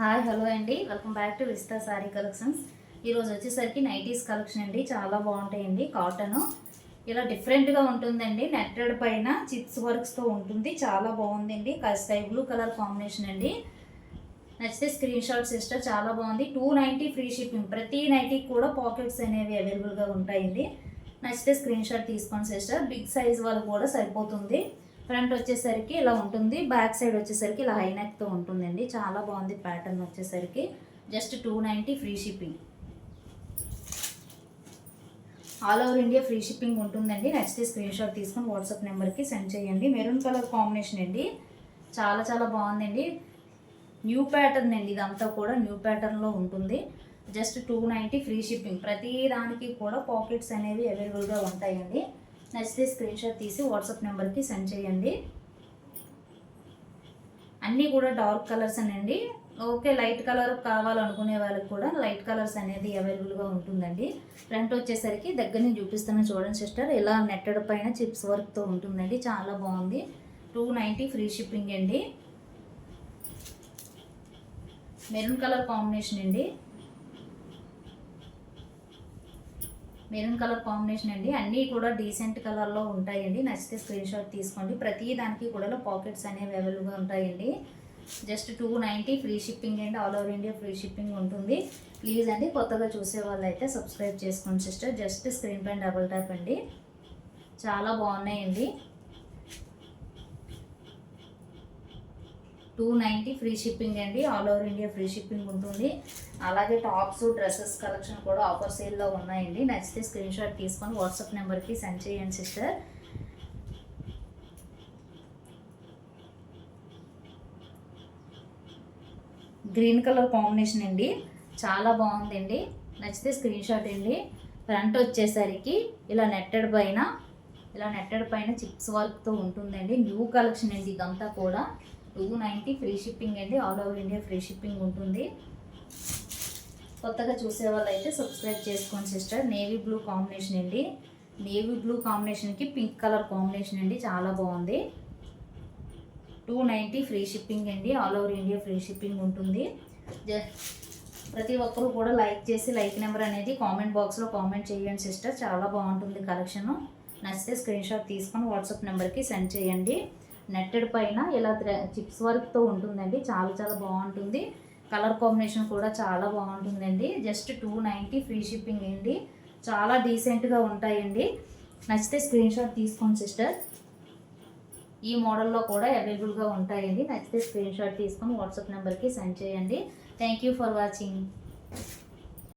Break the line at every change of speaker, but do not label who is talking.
Hi hello అండి. Welcome back to Vista sari collections ఈరోజు వచ్చేసరికి నైటీస్ కలెక్షన్ అండి. చాలా బాగుంటాయండి కాటన్ ఇలా డిఫరెంట్గా ఉంటుందండి. నెట్టెడ్ పైన చిప్స్ వర్క్స్తో ఉంటుంది. చాలా బాగుందండి. స్కై బ్లూ కలర్ కాంబినేషన్ అండి. నచ్చితే స్క్రీన్ షాట్ సిస్టర్ చాలా బాగుంది. టూ నైంటీ ఫ్రీ షిప్పింగ్ ప్రతి నైటీకి కూడా పాకెట్స్ అనేవి అవైలబుల్గా ఉంటాయండి. నచ్చితే స్క్రీన్ షాట్ తీసుకోండి సిస్టర్ బిగ్ సైజ్ వాళ్ళు కూడా సరిపోతుంది. ఫ్రంట్ వచ్చేసరికి ఇలా ఉంటుంది బ్యాక్ సైడ్ వచ్చేసరికి ఇలా హైనెక్తో ఉంటుందండి. చాలా బాగుంది ప్యాటర్న్ వచ్చేసరికి. Just two ninety free shipping all over India free shipping ఉంటుందండి. నచ్చితే స్క్రీన్ షాట్ తీసుకొని వాట్సాప్ నెంబర్కి సెండ్ చేయండి. మెరూన్ కలర్ కాంబినేషన్ అండి. చాలా చాలా బాగుందండి. న్యూ ప్యాటర్న్ అండి ఇదంతా కూడా. న్యూ ప్యాటర్న్లో ఉంటుంది. Just two ninety free shipping ప్రతి దానికి కూడా పాకెట్స్ అనేవి అవైలబుల్గా ఉంటాయండి. నచ్చితే స్క్రీన్ షాట్ తీసి వాట్సాప్ నెంబర్కి సెండ్ చేయండి. అన్నీ కూడా డార్క్ కలర్స్ అనండి. ఓకే లైట్ కలర్ కావాలనుకునే వాళ్ళకి కూడా లైట్ కలర్స్ అనేది అవైలబుల్గా ఉంటుందండి. ఫ్రంట్ వచ్చేసరికి దగ్గర నుంచి చూపిస్తాను చూడండి సిస్టర్ ఇలా నెట్టెడ్ పైన చిప్స్ వర్క్తో ఉంటుందండి. చాలా బాగుంది. టూ నైంటీ ఫ్రీ షిప్పింగ్ అండి. మెరూన్ కలర్ కాంబినేషన్ అండి. మెరూన్ కలర్ కాంబినేషన్ అండి. అన్నీ కూడా డీసెంట్ కలర్లో ఉంటాయండి. నచ్చితే స్క్రీన్ షాట్ తీసుకోండి. ప్రతి దానికి కూడా పాకెట్స్ అనేవి అవైలబుల్గా ఉంటాయండి. Just two ninety free shipping అండి all over India free shipping ఉంటుంది. ప్లీజ్ అండి కొత్తగా చూసే వాళ్ళు అయితే సబ్స్క్రైబ్ చేసుకోండి సిస్టర్ జస్ట్ స్క్రీన్ పైన డబుల్ ట్యాప్ అండి. చాలా బాగున్నాయండి. టూ నైంటీ ఫ్రీ షిప్పింగ్ అండి. All over India free shipping ఉంటుంది. అలాగే టాప్స్ డ్రెస్సెస్ కలెక్షన్ కూడా ఆఫర్ సేల్లో ఉన్నాయండి. నచ్చితే స్క్రీన్ షాట్ తీసుకొని వాట్సాప్ నెంబర్కి సెండ్ చేయండి సిస్టర్. గ్రీన్ కలర్ కాంబినేషన్ అండి. చాలా బాగుందండి. నచ్చితే స్క్రీన్ షాట్ అండి. ఫ్రంట్ వచ్చేసరికి ఇలా నెట్టెడ్ పైన ఇలా నెట్టెడ్ పైన చిప్స్ వర్క్తో ఉంటుందండి. న్యూ కలెక్షన్ అండి ఇదంతా కూడా. టూ నైంటీ ఫ్రీ షిప్పింగ్ అండి. All over India free shipping ఉంటుంది. కొత్తగా చూసే వాళ్ళు అయితే సబ్స్క్రైబ్ చేసుకోండి సిస్టర్. నేవీ బ్లూ కాంబినేషన్ అండి. నేవీ బ్లూ కాంబినేషన్కి పింక్ కలర్ కాంబినేషన్ అండి. చాలా బాగుంది. టూ నైంటీ ఫ్రీ షిప్పింగ్ అండి. All over India free shipping ఉంటుంది. ప్రతి ఒక్కరూ కూడా లైక్ చేసి లైక్ నెంబర్ అనేది కామెంట్ బాక్స్లో కామెంట్ చేయండి సిస్టర్. చాలా బాగుంటుంది కలెక్షన్. నచ్చితే స్క్రీన్షాట్ తీసుకొని వాట్సాప్ నెంబర్కి సెండ్ చేయండి. నెట్టెడ్ పైన ఇలా చిప్స్ వర్క్తో ఉంటుందండి. చాలా చాలా బాగుంటుంది. కలర్ కాంబినేషన్ కూడా చాలా బాగుంటుందండి. Just two ninety free shipping అండి. చాలా డీసెంట్గా ఉంటాయండి. నచ్చితే స్క్రీన్ షాట్ తీసుకోండి సిస్టర్. ఈ మోడల్లో కూడా అవైలబుల్గా ఉంటాయండి. నచ్చితే స్క్రీన్ షాట్ తీసుకొని వాట్సాప్ నెంబర్కి సెండ్ చేయండి. Thank you for watching.